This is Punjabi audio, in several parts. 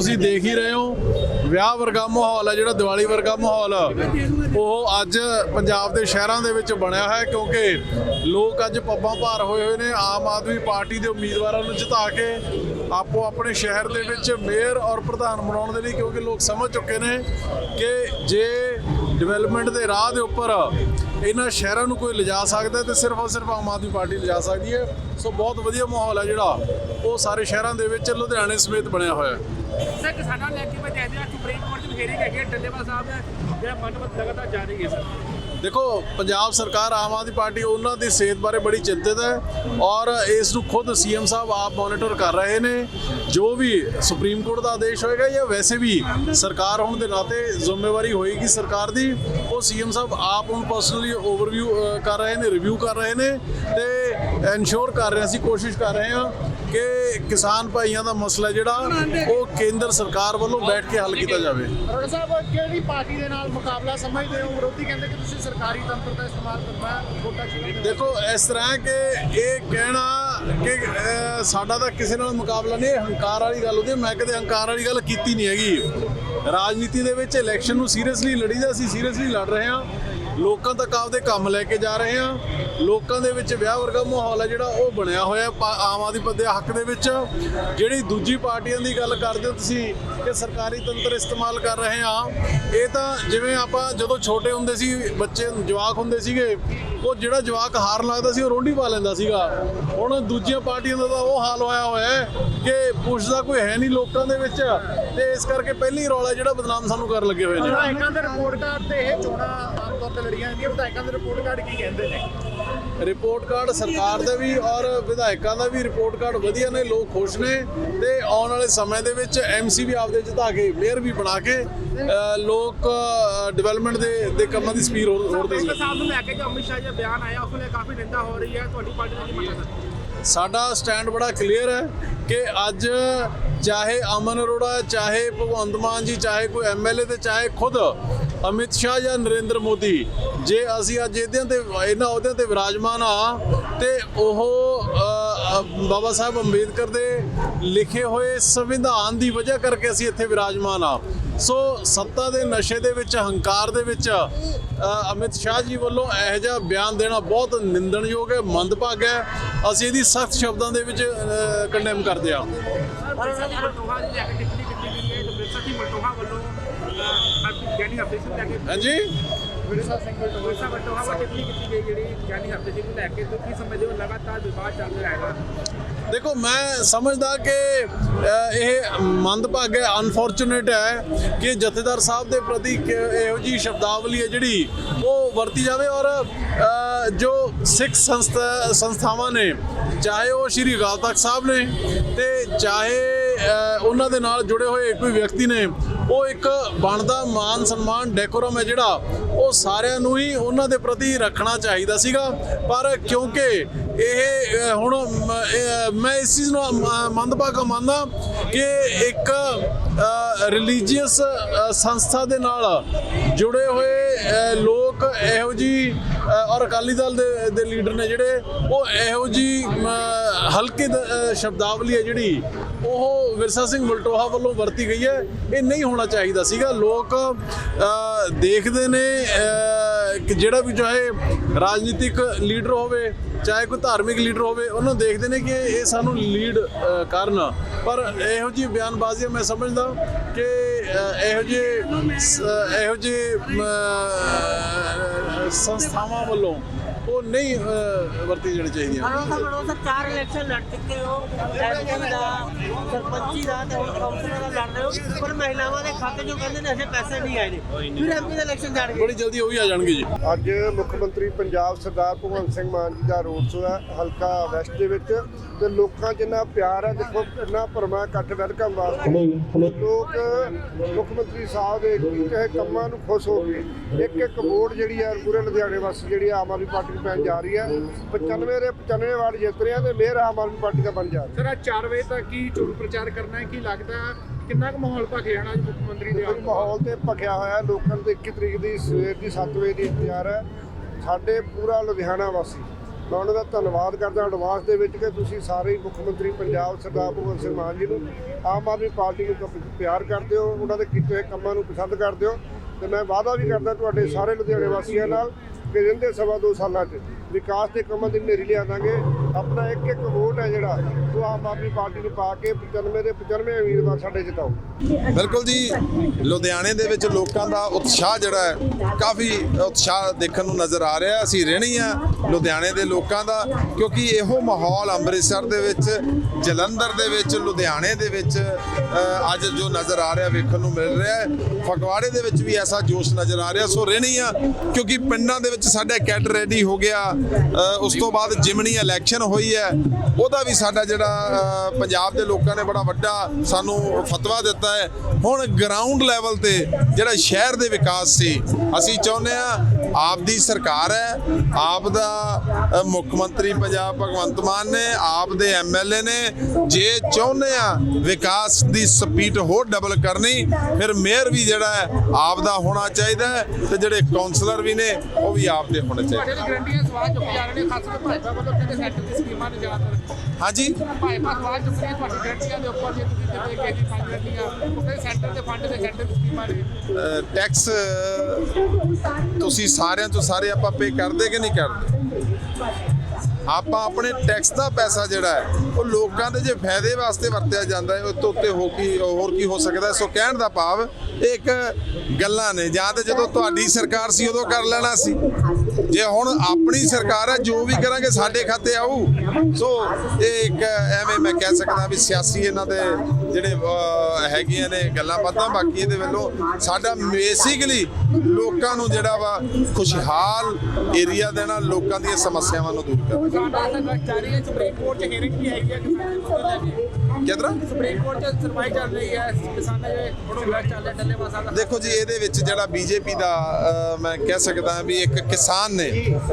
ਤੁਸੀਂ ਦੇਖ ਹੀ ਰਹੇ ਹੋ, ਵਿਆਹ ਵਰਗਾ ਮਾਹੌਲ ਹੈ, ਜਿਹੜਾ ਦੀਵਾਲੀ ਵਰਗਾ ਮਾਹੌਲ। ਉਹ ਅੱਜ ਪੰਜਾਬ ਦੇ ਸ਼ਹਿਰਾਂ ਦੇ ਵਿੱਚ ਬਣਿਆ ਹੈ, ਕਿਉਂਕਿ ਲੋਕ ਅੱਜ ਪੱਬਾਂ ਭਾਰ ਹੋਏ ਹੋਏ ਨੇ। ਆਮ ਆਦਮੀ ਪਾਰਟੀ ਦੇ ਉਮੀਦਵਾਰਾਂ ਨੂੰ ਜਿਤਾ ਕੇ ਆਪੋ ਆਪਣੇ ਸ਼ਹਿਰ ਦੇ ਵਿੱਚ ਮੇਅਰ ਔਰ ਪ੍ਰਧਾਨ ਬਣਾਉਣ ਦੇ ਲਈ, ਕਿਉਂਕਿ ਲੋਕ ਸਮਝ ਚੁੱਕੇ ਨੇ ਕਿ ਜੇ ਡਿਵੈਲਪਮੈਂਟ ਦੇ ਰਾਹ ਦੇ ਉੱਪਰ ਇਹਨਾਂ ਸ਼ਹਿਰਾਂ ਨੂੰ ਕੋਈ ਲਿਜਾ ਸਕਦਾ ਤੇ ਸਿਰਫ ਔਰ ਸਿਰਫ ਆਮ ਆਦਮੀ ਪਾਰਟੀ ਲਿਜਾ ਸਕਦੀ ਹੈ। ਸੋ ਬਹੁਤ ਵਧੀਆ ਮਾਹੌਲ ਹੈ ਜਿਹੜਾ, ਉਹ ਸਾਰੇ ਸ਼ਹਿਰਾਂ ਦੇ ਵਿੱਚ ਲੁਧਿਆਣੇ ਸਮੇਤ ਬਣਿਆ ਹੋਇਆ ਹੈ। ਸਰ, ਕਿਸਾਨਾਂ ਲੈ ਕੇ ਮੈਂ ਕਹਿੰਦੇ ਆ ਸੁਪਰੀਮ ਕੋਰਟ ਚ ਬਖੇਰੀ ਹੈਗੇ ਡੱਲੇਵਾਲ ਸਾਹਿਬ ਨੇ ਜਿਹੜਾ ਮੰਨਵਤ ਲਗਾਤਾਰ ਜਾਰੀ ਹੈ ਸਰ। ਦੇਖੋ, ਪੰਜਾਬ ਸਰਕਾਰ ਆਮ ਆਦਮੀ ਪਾਰਟੀ, ਉਹਨਾਂ ਦੀ ਸਿਹਤ ਬਾਰੇ ਬੜੀ ਚਿੰਤਿਤ ਹੈ ਔਰ ਇਸ ਨੂੰ ਖੁਦ ਸੀਐਮ ਸਾਹਿਬ ਆਪ ਮੋਨੀਟਰ ਕਰ ਰਹੇ ਨੇ। ਜੋ ਵੀ ਸੁਪਰੀਮ ਕੋਰਟ ਦਾ ਆਦੇਸ਼ ਹੋਏਗਾ ਜਾਂ ਵੈਸੇ ਵੀ ਸਰਕਾਰ ਹੋਣ ਦੇ ਨਾਤੇ ਜ਼ਿੰਮੇਵਾਰੀ ਹੋਏਗੀ ਸਰਕਾਰ ਦੀ, ਉਹ ਸੀਐਮ ਸਾਹਿਬ ਆਪ ਹੁਣ ਪਰਸਨਲੀ ਓਵਰਵਿਊ ਕਰ ਰਹੇ ਨੇ ਰਿਵਿਊ ਕਰ ਰਹੇ ਨੇ ਤੇ ਇਨਸ਼ੋਰ ਕਰ ਰਹੇ ਅਸੀਂ ਕੋਸ਼ਿਸ਼ ਕਰ ਰਹੇ ਹਾਂ ਕਿ ਕਿਸਾਨ ਭਾਈਆਂ ਦਾ ਮਸਲਾ ਜਿਹੜਾ ਉਹ ਕੇਂਦਰ ਸਰਕਾਰ ਵੱਲੋਂ ਬੈਠ ਕੇ ਹੱਲ ਕੀਤਾ ਜਾਵੇ। ਅਰੋੜਾ ਸਾਹਿਬ ਕਿਹੜੀ ਪਾਰਟੀ ਦੇ ਨਾਲ ਮੁਕਾਬਲਾ ਸਮਝਦੇ ਹੋ? ਵਿਰੋਧੀ ਕਹਿੰਦੇ ਕਿ ਤੁਸੀਂ ਸਰਕਾਰੀ ਤੰਤਰ ਦਾ ਇਸਤੇਮਾਲ ਕਰਨਾ ਵੋਟਾਂ ਚੁਣਨ ਦੇਖੋ ਇਸ ਤਰ੍ਹਾਂ ਕਿ ਇਹ ਕਹਿਣਾ ਕਿ ਸਾਡਾ ਤਾਂ ਕਿਸੇ ਨਾਲ ਮੁਕਾਬਲਾ ਨਹੀਂ ਹੰਕਾਰ ਵਾਲੀ ਗੱਲ ਹੁੰਦੀ ਹੈ। ਮੈਂ ਕਦੇ ਹੰਕਾਰ ਵਾਲੀ ਗੱਲ ਕੀਤੀ ਨਹੀਂ ਹੈਗੀ। ਰਾਜਨੀਤੀ ਦੇ ਵਿੱਚ ਇਲੈਕਸ਼ਨ ਨੂੰ ਸੀਰੀਅਸਲੀ ਲੜੀਦਾ ਅਸੀਂ ਸੀਰੀਅਸਲੀ ਲੜ ਰਹੇ ਹਾਂ। ਲੋਕਾਂ ਤੱਕ ਆਪਦੇ ਕੰਮ ਲੈ ਕੇ ਜਾ ਰਹੇ ਹਾਂ। ਲੋਕਾਂ ਦੇ ਵਿੱਚ ਵਿਆਹ ਵਰਗਾ ਮਾਹੌਲ ਹੈ ਜਿਹੜਾ, ਉਹ ਬਣਿਆ ਹੋਇਆ ਆਮ ਆਦਮੀ ਪਾਰਟੀ ਹੱਕ ਦੇ ਵਿੱਚ। ਜਿਹੜੀ ਦੂਜੀ ਪਾਰਟੀਆਂ ਦੀ ਗੱਲ ਕਰਦੇ ਹੋ ਤੁਸੀਂ ਕਿ ਸਰਕਾਰੀ ਤੰਤਰ ਇਸਤੇਮਾਲ ਕਰ ਰਹੇ ਹਾਂ। ਇਹ ਤਾਂ ਜਿਵੇਂ ਆਪਾਂ ਜਦੋਂ ਛੋਟੇ ਹੁੰਦੇ ਸੀ, ਬੱਚੇ ਜਵਾਕ ਹੁੰਦੇ ਸੀਗੇ, ਉਹ ਜਿਹੜਾ ਜਵਾਕ ਹਾਰ ਲੱਗਦਾ ਸੀ, ਉਹ ਰੋਂਡੀ ਪਾ ਲੈਂਦਾ ਸੀਗਾ। ਹੁਣ ਦੂਜੀਆਂ ਪਾਰਟੀਆਂ ਦਾ ਤਾਂ ਉਹ ਹਾਲ ਹੋਇਆ ਹੋਇਆ ਹੈ ਕਿ ਪੁੱਛਦਾ ਕੋਈ ਹੈ ਨਹੀਂ ਲੋਕਾਂ ਦੇ ਵਿੱਚ ਤੇ ਇਸ ਕਰਕੇ ਪਹਿਲੀ ਰੌਲਾ ਜਿਹੜਾ ਬਦਨਾਮ ਸਾਨੂੰ ਕਰਨ ਲੱਗੇ ਹੋਏ ਨੇ। ਵਿਧਾਇਕਾਂ ਦੇ ਰਿਪੋਰਟ ਕਾਰਡ ਤੇ ਇਹ ਚੋਣਾਂ ਆਮ ਤੌਰ ਤੇ ਲੜੀਆਂ ਜਾਂਦੀਆਂ ਵਿਧਾਇਕਾਂ ਦੇ ਰਿਪੋਰਟ ਕਾਰਡ ਕੀ ਕਹਿੰਦੇ ਨੇ? ਰਿਪੋਰਟ ਕਾਰਡ ਸਰਕਾਰ ਦਾ ਵੀ ਔਰ ਵਿਧਾਇਕਾਂ ਦਾ ਵੀ ਰਿਪੋਰਟ ਕਾਰਡ ਵਧੀਆ ਨੇ ਲੋਕ ਖੁਸ਼ ਨੇ ਤੇ ਆਉਣ ਵਾਲੇ ਸਮੇਂ ਦੇ ਵਿੱਚ ਐਮਸੀ ਵੀ ਆਪਦੇ ਜਿਤਾ ਕੇ ਮੇਅਰ ਵੀ ਬਣਾ ਕੇ ਲੋਕ ਡਿਵੈਲਪਮੈਂਟ ਦੇ ਦੇ ਕੰਮਾਂ ਦੀ ਸਪੀਡ ਹੋਰ ਹੋਰ ਦੇ ਸਾਹਿਬ ਨੂੰ ਲੈ ਕੇ ਜੋ ਅਮਿਤ ਸ਼ਾਹ ਜੀ ਦਾ ਬਿਆਨ ਆਇਆ ਉਸ ਵੇਲੇ ਕਾਫੀ ਨਿੰਦਾ ਹੋ ਰਹੀ ਹੈ। ਤੁਹਾਡੀ ਪਾਰਟੀ ਦਾ ਕੀ ਮੰਨਣਾ ਸਾਡਾ ਸਟੈਂਡ ਬੜਾ ਕਲੀਅਰ ਹੈ ਕਿ ਅੱਜ ਚਾਹੇ ਅਮਨ ਅਰੋੜਾ ਚਾਹੇ ਭਗਵੰਤ ਮਾਨ ਜੀ ਚਾਹੇ ਕੋਈ ਐਮਐਲਏ ਤੇ ਚਾਹੇ ਖੁਦ ਅਮਿਤ ਸ਼ਾਹ ਜਾਂ ਨਰਿੰਦਰ ਮੋਦੀ, ਜੇ ਅਸੀਂ ਅੱਜ ਇਹਦਿਆਂ ਤੇ, ਇਹਨਾਂ ਅਹੁਦਿਆਂ ਤੇ ਵਿਰਾਜਮਾਨ ਆ ਤੇ ਉਹ ਬਾਬਾ ਸਾਹਿਬ ਅੰਬੇਦਕਰ ਦੇ ਲਿਖੇ ਹੋਏ ਸੰਵਿਧਾਨ ਦੀ ਵਜ੍ਹਾ ਕਰਕੇ ਅਸੀਂ ਇੱਥੇ ਵਿਰਾਜਮਾਨ ਆ ਸੋ ਸੱਤਾ ਦੇ ਨਸ਼ੇ ਦੇ ਵਿੱਚ, ਹੰਕਾਰ ਦੇ ਵਿੱਚ ਅਮਿਤ ਸ਼ਾਹ ਜੀ ਵੱਲੋਂ ਇਹੋ ਜਿਹਾ ਬਿਆਨ ਦੇਣਾ ਬਹੁਤ ਨਿੰਦਣਯੋਗ ਹੈ, ਮੰਦਭਾਗਾ ਹੈ। ਅਸੀਂ ਇਹਦੀ ਸਖਤ ਸ਼ਬਦਾਂ ਦੇ ਵਿੱਚ ਕੰਡੈਮ ਕਰਦੇ ਹਾਂ। ਸਰ ਮਲਟੋਹਾ ਦੀ ਟਿੱਪਣੀ ਕੀਤੀ ਗਈ ਹੈ ਤੇ ਬਿਰਸਾ ਮਲਟੋਹਾ ਗਿਆਨੀ ਹਰਪ੍ਰੀਤ ਸਿੰਘ ਲੈ ਕੇ ਹਾਂਜੀ। ਵਿਰਸਾ ਸਿੰਘ ਵਲਟੋਹਾ ਬਿਰਸਾ ਮਲਟੋਹਾ ਵੱਲੋਂ ਟਿੱਪਣੀ ਕੀਤੀ ਗਈ ਜਿਹੜੀ ਗਿਆਨੀ ਹਰਪ੍ਰੀਤ ਸਿੰਘ ਨੂੰ ਲੈ ਕੇ ਤੋਂ ਕੀ ਸਮਝਦੇ ਹੋ ਲਗਾਤਾਰ ਵਿਵਾਦ ਚੱਲ ਰਿਹਾ ਹੈਗਾ? ਦੇਖੋ ਮੈਂ ਸਮਝਦਾ ਕਿ ਇਹ ਮੰਦਭਾਗਾ ਹੈ ਅਨਫੋਰਚੂਨੇਟ ਹੈ ਕਿ ਜਥੇਦਾਰ ਸਾਹਿਬ ਦੇ ਪ੍ਰਤੀ ਇਹੋ ਜੀ ਸ਼ਬਦਾਵਲੀ ਹੈ ਜਿਹੜੀ ਉਹ ਵਰਤੀ ਜਾਵੇ ਔਰ ਜੋ ਸਿੱਖ ਸੰਸਥਾ ਸੰਸਥਾਵਾਂ ਨੇ ਚਾਹੇ ਉਹ ਸ਼੍ਰੀ ਅਕਾਲ ਤਖਤ ਸਾਹਿਬ ਨੇ ਤੇ ਚਾਹੇ ਉਹਨਾਂ ਦੇ ਨਾਲ ਜੁੜੇ ਹੋਏ ਕੋਈ ਵਿਅਕਤੀ ਨੇ ਉਹ ਇੱਕ ਬਣਦਾ ਮਾਨ ਸਨਮਾਨ ਡੈਕੋਰਮ ਹੈ ਜਿਹੜਾ ਉਹ ਸਾਰਿਆਂ ਨੂੰ ਹੀ ਉਹਨਾਂ ਦੇ ਪ੍ਰਤੀ ਰੱਖਣਾ ਚਾਹੀਦਾ ਸੀਗਾ। ਪਰ ਕਿਉਂਕਿ ਇਹ ਹੁਣ ਮੈਂ ਇਸ ਚੀਜ਼ ਨੂੰ ਮ- ਮੰਦਭਾਗਾ ਮੰਨਦਾ ਕਿ ਇੱਕ ਰਿਲੀਜੀਅਸ ਸੰਸਥਾ ਦੇ ਨਾਲ ਜੁੜੇ ਹੋਏ ਲੋਕ ਇਹੋ ਜੀ ਔਰ ਅਕਾਲੀ ਦਲ ਦੇ ਦੇ ਲੀਡਰ ਨੇ ਜਿਹੜੇ ਉਹ ਇਹੋ ਜੀ ਮ, ਹਲਕੇ ਸ਼ਬਦਾਵਲੀ ਹੈ ਜਿਹੜੀ ਉਹ ਵਿਰਸਾ ਸਿੰਘ ਮਲਟੋਹਾ ਵੱਲੋਂ ਵਰਤੀ ਗਈ ਹੈ। ਇਹ ਨਹੀਂ ਹੋਣਾ ਚਾਹੀਦਾ ਸੀਗਾ। ਲੋਕ ਦੇਖਦੇ ਨੇ ਕਿ ਜਿਹੜਾ ਵੀ ਚਾਹੇ ਰਾਜਨੀਤਿਕ ਲੀਡਰ ਹੋਵੇ, ਚਾਹੇ ਕੋਈ ਧਾਰਮਿਕ ਲੀਡਰ ਹੋਵੇ, ਉਹਨੂੰ ਦੇਖਦੇ ਨੇ ਕਿ ਇਹ ਸਾਨੂੰ ਲੀਡ ਕਰਨ। ਪਰ ਇਹੋ ਜੀ ਬਿਆਨਬਾਜ਼ੀ ਮੈਂ ਸਮਝਦਾ ਕਿ ਇਹੋ ਜਿਹੇ ਇਹੋ ਜਿਹੇ ਸੰਸਥਾਵਾਂ ਵੱਲੋਂ ਉਹ ਨਹੀਂ ਵਰਤੀ ਜਾਣੀ ਚਾਹੀਦੀਆਂ ਅਰੋਸਾ ਬੜੋਸਾ ਚਾਰ ਇਲੈਕਸ਼ਨ ਲੜ ਚੁੱਕੇ ਹੋ। ਐਮਪੀ ਦਾ ਸਰਪੰਚੀ ਦਾ ਤੇ ਹੁਣ ਕਾਉਂਸਲਰ ਦਾ ਲੜ ਰਹੇ ਹੋ। ਪਰ ਮਹਿਲਾਵਾਂ ਦੇ ਖਾਤੇ ਚੋਂ ਕਹਿੰਦੇ ਨੇ ਅਜੇ ਪੈਸੇ ਨਹੀਂ ਆਏ ਨੇ। ਫਿਰ ਐਮਪੀ ਦੇ ਇਲੈਕਸ਼ਨ ਲੜ ਬੜੀ ਜਲਦੀ ਉਹ ਵੀ ਆ ਜਾਣਗੇ ਜੀ। ਅੱਜ ਮੁੱਖ ਮੰਤਰੀ ਪੰਜਾਬ ਸਰਦਾਰ ਭਗਵੰਤ ਸਿੰਘ ਮਾਨ ਜੀ ਦਾ ਰੋਡ ਸ਼ੋਅ ਹੈ ਹਲਕਾ ਵੈਸਟ ਦੇ ਵਿੱਚ। ਤੇ ਲੋਕਾਂ 'ਚ ਇੰਨਾ ਪਿਆਰ ਹੈ ਦੇਖੋ ਇੰਨਾ ਭਰਮਾ ਇਕੱਠ ਵੈਲਕਮ ਵਾਸਤੇ। ਲੋਕ ਮੁੱਖ ਮੰਤਰੀ ਸਾਹਿਬ ਦੇ ਕੀਤੇ ਹੋਏ ਕੰਮਾਂ ਨੂੰ ਖੁਸ਼ ਹੋ ਕੇ ਇੱਕ ਇੱਕ ਵੋਟ ਜਿਹੜੀ ਹੈ ਪੂਰੇ ਲੁਧਿਆਣੇ ਵਾਸਤੇ ਜਿਹੜੀ ਆਮ ਆਦਮੀ ਪਾਰਟੀ ਨੂੰ ਪੈਣ ਜਾ ਰਹੀ ਹੈ 95 ਦੇ 95 ਵਾਰਡ ਜਿੱਤ ਰਹੇ ਆ ਤੇ ਮੇਅਰ ਆਮ ਆਦਮੀ ਪਾਰਟੀ ਦਾ ਬਣ ਜਾ ਰਿਹਾ ਸਰ ਅੱਜ 4 ਵਜੇ ਤੱਕ ਹੀ ਚੋਣ ਪ੍ਰਚਾਰ ਕਰਨਾ ਹੈ ਕੀ ਲੱਗਦਾ? ਕਿੰਨਾ ਕੁ ਮਾਹੌਲ ਭਖ ਜਾਣਾ ਅੱਜ ਮੁੱਖ ਮੰਤਰੀ ਦੇ ਆਉਣ? ਮਾਹੌਲ ਤੇ ਭਖਿਆ ਹੋਇਆ। ਲੋਕਾਂ ਨੂੰ ਤੇ 21 ਤਰੀਕ ਦੀ ਸਵੇਰ ਦੀ 7 ਵਜੇ ਦੀ ਇੰਤਜ਼ਾਰ ਹੈ ਸਾਡੇ ਪੂਰਾ ਲੁਧਿਆਣਾ ਵਾਸੀ ਮੈਂ ਉਹਨਾਂ ਦਾ ਧੰਨਵਾਦ ਕਰਦਾ ਐਡਵਾਂਸ ਦੇ ਵਿੱਚ ਕਿ ਤੁਸੀਂ ਸਾਰੇ ਮੁੱਖ ਮੰਤਰੀ ਪੰਜਾਬ ਸਰਦਾਰ ਭਗਵੰਤ ਸਿੰਘ ਮਾਨ ਜੀ ਨੂੰ ਆਮ ਆਦਮੀ ਪਾਰਟੀ ਨੂੰ ਪਿਆਰ ਕਰਦੇ ਹੋ ਉਹਨਾਂ ਦੇ ਕੀਤੇ ਹੋਏ ਕੰਮਾਂ ਨੂੰ ਪਸੰਦ ਕਰਦੇ ਹੋ ਤੇ ਮੈਂ ਵਾਅਦਾ ਵੀ ਕਰਦਾ ਤੁਹਾਡੇ ਸਾਰੇ ਲੁਧਿਆਣੇ ਵਾਸੀਆਂ ਨਾਲ ਕਿ ਰਹਿੰਦੇ ਸਵਾ ਦੋ ਸਾਲਾਂ 'ਚ। ਵਿਕਾਸ ਦੇ ਕੰਮਾਂ ਦੀ ਨੇਰੀ ਲਿਆਵਾਂਗੇ ਆਪਣਾ ਇੱਕ ਇੱਕ ਵੋਟ ਹੈ ਜਿਹੜਾ, ਉਹ ਆਮ ਆਦਮੀ ਪਾਰਟੀ ਨੂੰ ਪਾ ਕੇ 95 ਦੇ 95 ਉਮੀਦਵਾਰ ਸਾਡੇ ਜਿਤਾਓ ਬਿਲਕੁਲ ਜੀ, ਲੁਧਿਆਣੇ ਦੇ ਵਿੱਚ ਲੋਕਾਂ ਦਾ ਉਤਸ਼ਾਹ ਜਿਹੜਾ ਹੈ, ਕਾਫੀ ਉਤਸ਼ਾਹ ਦੇਖਣ ਨੂੰ ਨਜ਼ਰ ਆ ਰਿਹਾ ਅਸੀਂ ਰਹਿਣੀ ਆ ਲੁਧਿਆਣੇ ਦੇ ਲੋਕਾਂ ਦਾ, ਕਿਉਂਕਿ ਇਹੋ ਮਾਹੌਲ ਅੰਮ੍ਰਿਤਸਰ ਦੇ ਵਿੱਚ, ਜਲੰਧਰ ਦੇ ਵਿੱਚ, ਲੁਧਿਆਣੇ ਦੇ ਵਿੱਚ ਅੱਜ ਜੋ ਨਜ਼ਰ ਆ ਰਿਹਾ ਵੇਖਣ ਨੂੰ ਮਿਲ ਰਿਹਾ ਹੈ। ਫਗਵਾੜੇ ਦੇ ਵਿੱਚ ਵੀ ਐਸਾ ਜੋਸ਼ ਨਜ਼ਰ ਆ ਰਿਹਾ, ਸੋ ਰਹਿਣੀ ਆ ਕਿਉਂਕਿ ਪਿੰਡਾਂ ਦੇ ਵਿੱਚ ਸਾਡਾ ਕੈਟ ਰੈਡੀ ਹੋ ਗਿਆ। ਉਸ ਤੋਂ ਬਾਅਦ ਜਿਮਨੀ ਇਲੈਕਸ਼ਨ ਹੋਈ ਹੈ ਉਹਦਾ ਵੀ ਸਾਡਾ ਜਿਹੜਾ ਅ, ਪੰਜਾਬ ਦੇ ਲੋਕਾਂ ਨੇ ਬੜਾ ਵੱਡਾ ਸਾਨੂੰ ਫਤਵਾ ਦਿੱਤਾ ਹੈ। ਹੁਣ ਗਰਾਊਂਡ ਲੈਵਲ ਤੇ ਜਿਹੜਾ ਸ਼ਹਿਰ ਦੇ ਵਿਕਾਸ ਸੀ ਅਸੀਂ ਚਾਹੁੰਦੇ ਆ ਆਪ ਦੀ ਸਰਕਾਰ ਹੈ ਆਪ ਦਾ ਮੁੱਖ ਮੰਤਰੀ ਪੰਜਾਬ ਭਗਵੰਤ ਮਾਨ ਨੇ ਆਪ ਦੇ ਐਮਐਲਏ ਨੇ ਜੇ ਚਾਹੁੰਦੇ ਆ ਵਿਕਾਸ ਦੀ ਸਪੀਡ ਹੋਰ ਡਬਲ ਕਰਨੀ ਫਿਰ ਮੇਅਰ ਵੀ ਜਿਹੜਾ ਹੈ ਆਪ ਦਾ ਹੋਣਾ ਚਾਹੀਦਾ ਹੈ ਤੇ ਜਿਹੜੇ ਕਾਉਂਸਲਰ ਵੀ ਨੇ ਉਹ ਵੀ ਆਪ ਦੇ ਹੋਣੇ ਚਾਹੀਦੇ ਲਈ ਗਰੰਟੀਆਂ ਸਵਾਲ ਚੁੱਕੇ ਜਾ ਰਹੇ ਨੇ ਖਾਸ ਕਰਕੇ ਭਾਜਪਾ ਵੱਲੋਂ ਕਹਿੰਦੇ ਸੈਂਟਰ ਦੀ ਸਕੀਮਾਂ ਨੇ ਜ਼ਿਆਦਾਤਰ ਹਾਂਜੀ? ਭਾਜਪਾ ਸਵਾਲ ਚੁੱਕ ਰਹੀ ਤੁਹਾਡੀ ਗਰੰਟੀਆਂ ਦੇ ਉੱਪਰ ਜੇ ਤੁਸੀਂ ਦਿੱਤੇ ਗਏ ਦੀ ਪੰਜ ਗਰੰਟੀਆਂ ਉਹ ਸੈਂਟਰ ਦੇ ਫੰਡ ਦੇ ਸੈਂਟਰ ਦੀ ਸਕੀਮਾਂ ਨੇ। ਟੈਕਸ ਤੁਸੀਂ ਸਾਰਿਆਂ ਚੋਂ ਸਾਰੇ ਆਪਾਂ ਪੇ ਕਰਦੇ ਕਿ ਨਹੀਂ ਕਰਦੇ? ਆਪਾਂ ਆਪਣੇ ਟੈਕਸ ਦਾ ਪੈਸਾ ਜਿਹੜਾ ਹੈ, ਉਹ ਲੋਕਾਂ ਦੇ ਜੇ ਫਾਇਦੇ ਵਾਸਤੇ ਵਰਤਿਆ ਜਾਂਦਾ ਹੈ ਉਹ ਤੋਂ ਉੱਤੇ ਹੋ ਕੀ, ਹੋਰ ਕੀ ਹੋ ਸਕਦਾ ਸੋ ਕਹਿਣ ਦਾ ਭਾਵ, ਇਹ ਇੱਕ ਗੱਲਾਂ ਨੇ। ਜਾਂ ਤੇ ਜਦੋਂ ਤੁਹਾਡੀ ਸਰਕਾਰ ਸੀ, ਉਦੋਂ ਕਰ ਲੈਣਾ ਸੀ। ਜੇ ਹੁਣ ਆਪਣੀ ਸਰਕਾਰ ਹੈ, ਜੋ ਵੀ ਕਰਾਂਗੇ, ਸਾਡੇ ਖਾਤੇ ਆਊ। ਸੋ ਇਹ ਇੱਕ ਐਵੇਂ ਮੈਂ ਕਹਿ ਸਕਦਾ ਵੀ ਸਿਆਸੀ ਇਹਨਾਂ ਦੇ ਜਿਹੜੇ ਹੈਗੀਆਂ ਨੇ ਗੱਲਾਂ ਬਾਤਾਂ, ਬਾਕੀ ਇਹਦੇ ਵੱਲੋਂ ਸਾਡਾ ਬੇਸਿਕਲੀ ਲੋਕਾਂ ਨੂੰ ਜਿਹੜਾ ਵਾ ਖੁਸ਼ਹਾਲ ਏਰੀਆ ਦੇਣਾ ਲੋਕਾਂ ਦੀਆਂ ਸਮੱਸਿਆਵਾਂ ਨੂੰ ਦੂਰ ਕਰਨਾ। ਸੁਪਰੀਮ ਕੋਰਟ 'ਚ ਹੀਅਰਿੰਗ ਵੀ ਆਈ ਹੈ ਕਿਸਾਨਾਂ ਦੇ ਲੈ ਕੇ। ਕਿਧਰ ਸੁਪਰੀਮ ਕੋਰਟ 'ਚ ਸੁਣਵਾਈ ਚੱਲ ਰਹੀ ਹੈ ਕਿਸਾਨਾਂ ਦੇ ਵਿਵਾਦ ਚੱਲ ਰਿਹਾ ਡੱਲੇ ਵਾਸਾ ਦਾ। ਦੇਖੋ ਜੀ ਇਹਦੇ ਵਿੱਚ ਜਿਹੜਾ ਬੀਜੇਪੀ ਦਾ ਮੈਂ ਕਹਿ ਸਕਦਾ ਹਾਂ ਵੀ ਇੱਕ ਕਿਸਾਨ ਨੇ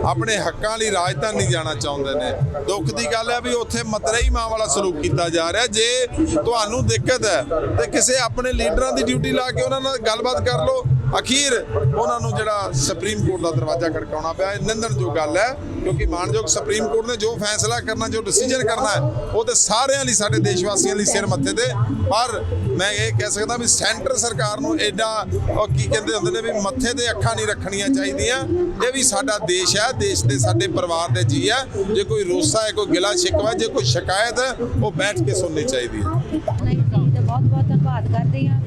ਆਪਣੇ ਹੱਕਾਂ ਲਈ ਰਾਜਧਾਨੀ ਜਾਣਾ ਚਾਹੁੰਦੇ ਨੇ। ਦੁੱਖ ਦੀ ਗੱਲ ਹੈ ਵੀ ਉੱਥੇ ਮਤਰੇਈ ਮਾਂ ਵਾਲਾ ਸਲੂਕ ਕੀਤਾ ਜਾ ਰਿਹਾ। ਜੇ ਤੁਹਾਨੂੰ ਦਿੱਕਤ ਹੈ ਤੇ ਕਿਸੇ ਆਪਣੇ ਲੀਡਰਾਂ ਦੀ ਡਿਊਟੀ ਲਾ ਕੇ ਉਹਨਾਂ ਨਾਲ ਗੱਲਬਾਤ ਕਰ ਲਓ ਅਖੀਰ ਉਹਨਾਂ ਨੂੰ ਜਿਹੜਾ ਸੁਪਰੀਮ ਕੋਰਟ ਦਾ ਦਰਵਾਜ਼ਾ ਖੜਕਾਉਣਾ ਪਿਆ, ਇਹ ਨਿੰਦਣਯੋਗ ਗੱਲ ਹੈ, ਕਿਉਂਕਿ ਮਾਨਯੋਗ ਸੁਪਰੀਮ ਕੋਰਟ ਨੇ ਜੋ ਫੈਸਲਾ ਕਰਨਾ, ਜੋ ਡਿਸੀਜਨ ਕਰਨਾ ਹੈ, ਉਹ ਤੇ ਸਾਰਿਆਂ ਲਈ, ਸਾਡੇ ਦੇਸ਼ ਵਾਸੀਆਂ ਲਈ ਸਿਰ ਮੱਥੇ ਤੇ। ਪਰ ਮੈਂ ਇਹ ਕਹਿ ਸਕਦਾ ਵੀ ਸੈਂਟਰ ਸਰਕਾਰ ਨੂੰ ਐਡਾ ਉਹ ਕੀ ਕਹਿੰਦੇ ਹੁੰਦੇ ਨੇ ਵੀ ਮੱਥੇ ਤੇ ਅੱਖਾਂ ਨਹੀਂ ਰੱਖਣੀਆਂ ਚਾਹੀਦੀਆਂ। ਇਹ ਵੀ ਸਾਡਾ ਦੇਸ਼ ਹੈ, ਦੇਸ਼ ਦੇ ਸਾਡੇ ਪਰਿਵਾਰ ਦੇ ਜੀ ਹੈ। ਜੇ ਕੋਈ ਰੋਸਾ ਹੈ, ਕੋਈ ਗਿਲਾ ਸ਼ਿਕਵਾ ਜੇ ਕੋਈ ਸ਼ਿਕਾਇਤ ਹੈ, ਉਹ ਬੈਠ ਕੇ ਸੁਣਨੀ ਚਾਹੀਦੀ ਹੈ। ਬਹੁਤ ਬਹੁਤ ਧੰਨਵਾਦ ਕਰਦੀ ਹਾਂ।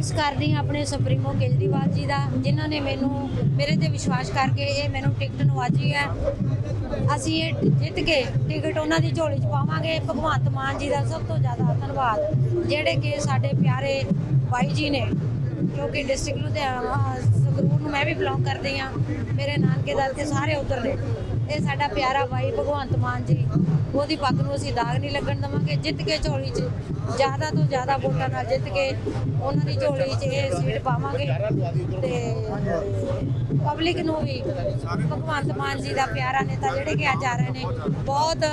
ਥੈਂਕਸ ਕਰਦੀ ਹਾਂ ਆਪਣੇ ਸੁਪਰੀਮੋ ਕੇਜਰੀਵਾਲ ਜੀ ਦਾ, ਜਿਨ੍ਹਾਂ ਨੇ ਮੈਨੂੰ ਮੇਰੇ ਤੇ ਵਿਸ਼ਵਾਸ ਕਰਕੇ ਇਹ ਮੈਨੂੰ ਟਿਕਟ ਨਵਾਜੀ ਹੈ ਅਸੀਂ ਇਹ ਜਿੱਤ ਕੇ ਟਿਕਟ ਉਹਨਾਂ ਦੀ ਝੋਲੀ 'ਚ ਪਾਵਾਂਗੇ। ਭਗਵੰਤ ਮਾਨ ਜੀ ਦਾ ਸਭ ਤੋਂ ਜ਼ਿਆਦਾ ਧੰਨਵਾਦ, ਜਿਹੜੇ ਕਿ ਸਾਡੇ ਪਿਆਰੇ ਬਾਈ ਜੀ ਨੇ ਕਿਉਂਕਿ ਡਿਸਟ੍ਰਿਕਟ ਲੁਧਿਆਣਾ ਸੰਗਰੂਰ ਨੂੰ ਮੈਂ ਵੀ ਬਿਲੋਂਗ ਕਰਦੀ ਹਾਂ। ਮੇਰੇ ਨਾਨਕੇ ਦਾਦਕੇ ਸਾਰੇ ਉਧਰ ਨੇ ਇਹ ਸਾਡਾ ਪਿਆਰਾ ਬਾਈ ਭਗਵੰਤ ਮਾਨ ਜੀ। ਉਹਦੀ ਪੱਗ ਨੂੰ ਅਸੀਂ ਦਾਗ ਨਹੀਂ ਲੱਗਣ ਦੇਵਾਂਗੇ, ਜਿੱਤ ਕੇ ਝੋਲੀ 'ਚ, ਜ਼ਿਆਦਾ ਤੋਂ ਜ਼ਿਆਦਾ ਵੋਟਾਂ ਨਾਲ ਜਿੱਤ ਕੇ ਉਹਨਾਂ ਦੀ ਝੋਲੀ 'ਚ ਇਹ ਸੀਟ ਪਾਵਾਂਗੇ ਤੇ ਪਬਲਿਕ ਨੂੰ ਵੀ, ਭਗਵੰਤ ਮਾਨ ਜੀ ਦਾ ਪਿਆਰਾ ਨੇਤਾ ਜਿਹੜੇ ਕਿ ਅੱਜ ਆ ਰਹੇ ਨੇ, ਬਹੁਤ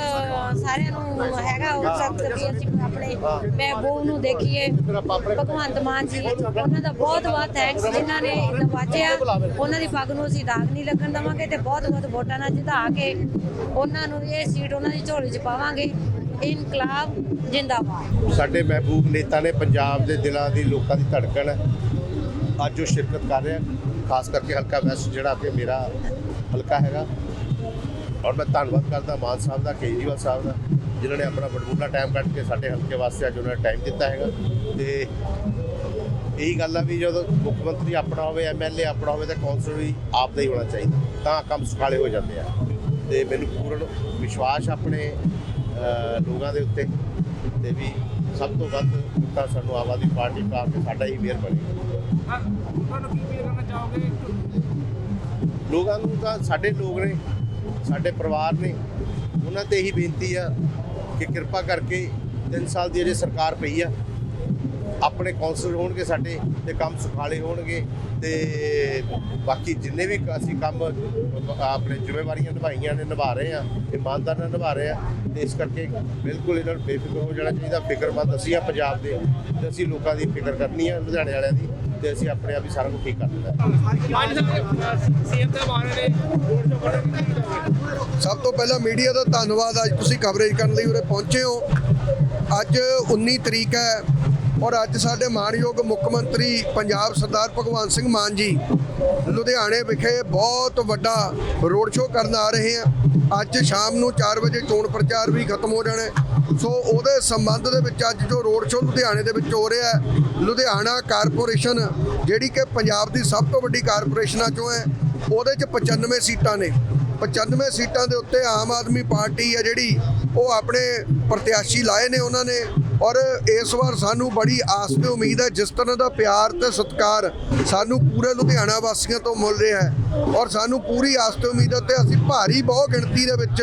ਸਾਰਿਆਂ ਨੂੰ ਹੈਗਾ ਉਹ ਸਖਤ ਵੀ ਅਸੀਂ ਆਪਣੇ ਮਹਿਬੂਬ ਨੂੰ ਦੇਖੀਏ, ਭਗਵੰਤ ਮਾਨ ਜੀ, ਉਹਨਾਂ ਦਾ ਬਹੁਤ ਬਹੁਤ ਥੈਂਕਸ ਜਿਨ੍ਹਾਂ ਨੇ ਨਵਾਜਿਆ ਉਹਨਾਂ ਦੀ ਪੱਗ ਨੂੰ ਅਸੀਂ ਦਾਗ ਨਹੀਂ ਲੱਗਣ ਦੇਵਾਂਗੇ ਤੇ ਬਹੁਤ ਬਹੁਤ ਵੋਟਾਂ ਨਾਲ ਜਿਤਾ ਕੇ ਉਹਨਾਂ ਨੂੰ ਇਹ ਸੀਟ ਉਹਨਾਂ ਦੀ ਝੋਲੀ 'ਚ ਪਾਵਾਂਗੇ। ਇਨਕਲਾਬ ਜਿੰਦਾਬਾਦ। ਸਾਡੇ ਮਹਿਬੂਬ ਨੇਤਾ ਨੇ ਪੰਜਾਬ ਦੇ ਦਿਲਾਂ ਦੀ ਲੋਕਾਂ ਦੀ ਧੜਕਣ ਅੱਜ ਉਹ ਸ਼ਿਰਕਤ ਕਰ ਰਿਹਾ। ਖਾਸ ਕਰਕੇ ਹਲਕਾ ਵੈਸਟ ਜਿਹੜਾ ਕਿ ਮੇਰਾ ਹਲਕਾ ਹੈਗਾ। ਔਰ ਮੈਂ ਧੰਨਵਾਦ ਕਰਦਾ ਮਾਨ ਸਾਹਿਬ ਦਾ, ਕੇਜਰੀਵਾਲ ਸਾਹਿਬ ਦਾ, ਜਿਨ੍ਹਾਂ ਨੇ ਆਪਣਾ ਬੜਮੁੱਲਾ ਟਾਈਮ ਕੱਢ ਕੇ ਸਾਡੇ ਹਲਕੇ ਵਾਸਤੇ ਅੱਜ ਉਹਨਾਂ ਨੇ ਟਾਈਮ ਦਿੱਤਾ ਹੈਗਾ। ਤੇ ਇਹੀ ਗੱਲ ਆ ਵੀ ਜਦੋਂ ਮੁੱਖ ਮੰਤਰੀ ਆਪਣਾ ਹੋਵੇ ਐਮਐਲਏ ਆਪਣਾ ਹੋਵੇ, ਤਾਂ ਕੌਂਸਲਰ ਵੀ ਆਪ ਦਾ ਹੀ ਹੋਣਾ ਚਾਹੀਦਾ। ਤਾਂ ਕੰਮ ਸੁਖਾਲੇ ਹੋ ਜਾਂਦੇ ਆ। ਤੇ ਮੈਨੂੰ ਪੂਰਨ ਵਿਸ਼ਵਾਸ ਆਪਣੇ ਲੋਕਾਂ ਦੇ ਉੱਤੇ ਤੇ ਵੀ ਸਭ ਤੋਂ ਵੱਧ ਤਾਂ ਸਾਨੂੰ ਆਦਮੀ ਪਾਰਟੀ ਪਾ ਕੇ ਸਾਡਾ ਹੀ ਮੇਅਰ ਬਣੇ। ਹਾਂ, ਤੁਹਾਨੂੰ ਕੀ ਅਪੀਲ ਕਰਨਾ ਚਾਹੋਗੇ? ਲੋਕਾਂ ਨੂੰ ਤਾਂ ਸਾਡੇ ਲੋਕ ਨੇ ਸਾਡੇ ਪਰਿਵਾਰ ਨੇ ਉਹਨਾਂ ਤੇ ਇਹੀ ਬੇਨਤੀ ਆ ਕਿ ਕਿਰਪਾ ਕਰਕੇ 3 ਸਾਲ ਦੀ ਅਜੇ ਸਰਕਾਰ ਪਈ ਆ। ਆਪਣੇ ਕੌਂਸਲ ਹੋਣਗੇ ਸਾਡੇ ਤੇ ਕੰਮ ਸੁਖਾਲੇ ਹੋਣਗੇ ਤੇ ਬਾਕੀ ਜਿੰਨੇ ਵੀ ਅਸੀਂ ਕੰਮ ਆਪਣੇ ਜ਼ਿੰਮੇਵਾਰੀਆਂ ਨਿਭਾਈਆਂ ਨੇ, ਨਿਭਾ ਰਹੇ ਆ ਇਮਾਨਦਾਰ ਨਾਲ ਨਿਭਾ ਰਹੇ ਆ ਤੇ ਇਸ ਕਰਕੇ ਬਿਲਕੁਲ ਇਹਨਾਂ ਨੂੰ ਬੇਫਿਕਰ ਹੋ ਜਾਣਾ ਚਾਹੀਦਾ, ਫਿਕਰਮੰਦ ਅਸੀਂ ਆ ਪੰਜਾਬ ਦੇ, ਤੇ ਅਸੀਂ ਲੋਕਾਂ ਦੀ ਫਿਕਰ ਕਰਨੀ ਆ, ਲੁਧਿਆਣੇ ਵਾਲਿਆਂ ਦੀ, ਤੇ ਅਸੀਂ ਆਪਣੇ ਆਪ ਹੀ ਸਾਰਾ ਕੁਝ ਠੀਕ ਕਰ ਦਿੱਤਾ ਸੀਐਮ ਸਾਹਿਬ ਆ ਰਹੇ ਨੇ ਸਭ ਤੋਂ ਪਹਿਲਾਂ ਮੀਡੀਆ ਦਾ ਧੰਨਵਾਦ, ਅੱਜ ਤੁਸੀਂ ਕਵਰੇਜ ਕਰਨ ਲਈ ਉਰੇ ਪਹੁੰਚੇ ਹੋ। ਅੱਜ 19 ਤਰੀਕ ਹੈ ਔਰ ਅੱਜ ਸਾਡੇ ਮਾਨਯੋਗ ਮੁੱਖ ਮੰਤਰੀ ਪੰਜਾਬ ਸਰਦਾਰ ਭਗਵੰਤ ਸਿੰਘ ਮਾਨ ਜੀ ਲੁਧਿਆਣੇ ਵਿਖੇ ਬਹੁਤ ਵੱਡਾ ਰੋਡ ਸ਼ੋਅ ਕਰਨ ਆ ਰਹੇ ਆ। ਅੱਜ ਸ਼ਾਮ ਨੂੰ 4 ਵਜੇ ਚੋਣ ਪ੍ਰਚਾਰ ਵੀ ਖਤਮ ਹੋ ਜਾਣਾ ਸੋ ਉਹਦੇ ਸੰਬੰਧ ਦੇ ਵਿੱਚ ਅੱਜ ਜੋ ਰੋਡ ਸ਼ੋਅ ਲੁਧਿਆਣੇ ਦੇ ਵਿੱਚ ਹੋ ਰਿਹਾ ਹੈ, ਲੁਧਿਆਣਾ ਕਾਰਪੋਰੇਸ਼ਨ ਜਿਹੜੀ ਕਿ ਪੰਜਾਬ ਦੀ ਸਭ ਤੋਂ ਵੱਡੀ ਕਾਰਪੋਰੇਸ਼ਨਾਂ ਚੋਂ ਹੈ, ਉਹਦੇ 'ਚ 95 ਸੀਟਾਂ ਨੇ। 95 ਸੀਟਾਂ ਦੇ ਉੱਤੇ ਆਮ ਆਦਮੀ ਪਾਰਟੀ ਹੈ ਜਿਹੜੀ ਉਹ ਆਪਣੇ ਪ੍ਰਤਿਆਸ਼ੀ ਲਾਏ ਨੇ ਉਹਨਾਂ ਨੇ ਔਰ ਇਸ ਵਾਰ ਸਾਨੂੰ ਬੜੀ ਆਸ ਤੇ ਉਮੀਦ ਹੈ ਜਿਸ ਤਰ੍ਹਾਂ ਦਾ ਪਿਆਰ ਤੇ ਸਤਿਕਾਰ ਸਾਨੂੰ ਪੂਰੇ ਲੁਧਿਆਣਾ ਵਾਸੀਆਂ ਤੋਂ ਮਿਲ ਰਿਹਾ ਹੈ ਔਰ ਸਾਨੂੰ ਪੂਰੀ ਆਸ ਤੇ ਉਮੀਦ ਹੈ ਤੇ ਅਸੀਂ ਭਾਰੀ ਬਹੁ ਗਿਣਤੀ ਦੇ ਵਿੱਚ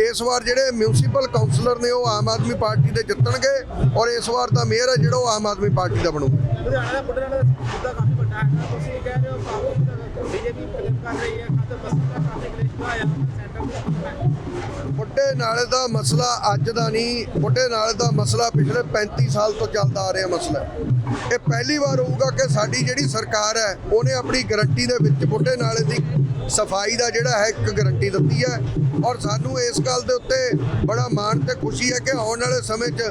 ਇਸ ਵਾਰ ਜਿਹੜੇ ਮਿਊਨਿਸਪਲ ਕਾਉਂਸਲਰ ਨੇ ਉਹ ਆਮ ਆਦਮੀ ਪਾਰਟੀ ਦੇ ਜਿੱਤਣਗੇ ਔਰ ਇਸ ਵਾਰ ਦਾ ਮੇਅਰ ਹੈ ਜਿਹੜਾ ਉਹ ਆਮ ਆਦਮੀ ਪਾਰਟੀ ਦਾ ਬਣੂਗਾ। ਲੁਧਿਆਣਾ ਦਾ ਬੁੱਢਾ ਦਾ ਮੁੱਦਾ ਕਾਫੀ ਵੱਡਾ ਹੈ। ਤੁਸੀਂ ਕਹਿ ਰਹੇ ਹੋ ਕਾਫੀ ਬੀਜੇਪੀ ਪ੍ਰਗਟ ਕਰ ਰਹੀ ਹੈ ਖਾਤੇ ਬਸ ਕਾਫੀ ਕਲੇਸ਼ ਆਇਆ ਬੁੱਢੇ ਨਾਲੇ ਦਾ ਮਸਲਾ ਅੱਜ ਦਾ ਨਹੀਂ ਬੁੱਢੇ ਨਾਲੇ ਦਾ ਮਸਲਾ ਪਿਛਲੇ 35 ਸਾਲ ਤੋਂ ਚੱਲਦਾ ਆ ਰਿਹਾ ਮਸਲਾ। ਇਹ ਪਹਿਲੀ ਵਾਰ ਹੋਊਗਾ ਕਿ ਸਾਡੀ ਜਿਹੜੀ ਸਰਕਾਰ ਹੈ, ਉਹਨੇ ਆਪਣੀ ਗਰੰਟੀ ਦੇ ਵਿੱਚ ਬੁੱਢੇ ਨਾਲੇ ਦੀ ਸਫ਼ਾਈ ਦਾ ਜਿਹੜਾ ਹੈ ਇੱਕ ਗਰੰਟੀ ਦਿੱਤੀ ਹੈ। ਔਰ ਸਾਨੂੰ ਇਸ ਗੱਲ ਦੇ ਉੱਤੇ ਬੜਾ ਮਾਣ ਤੇ ਖੁਸ਼ੀ ਹੈ ਕਿ ਆਉਣ ਵਾਲੇ ਸਮੇਂ 'ਚ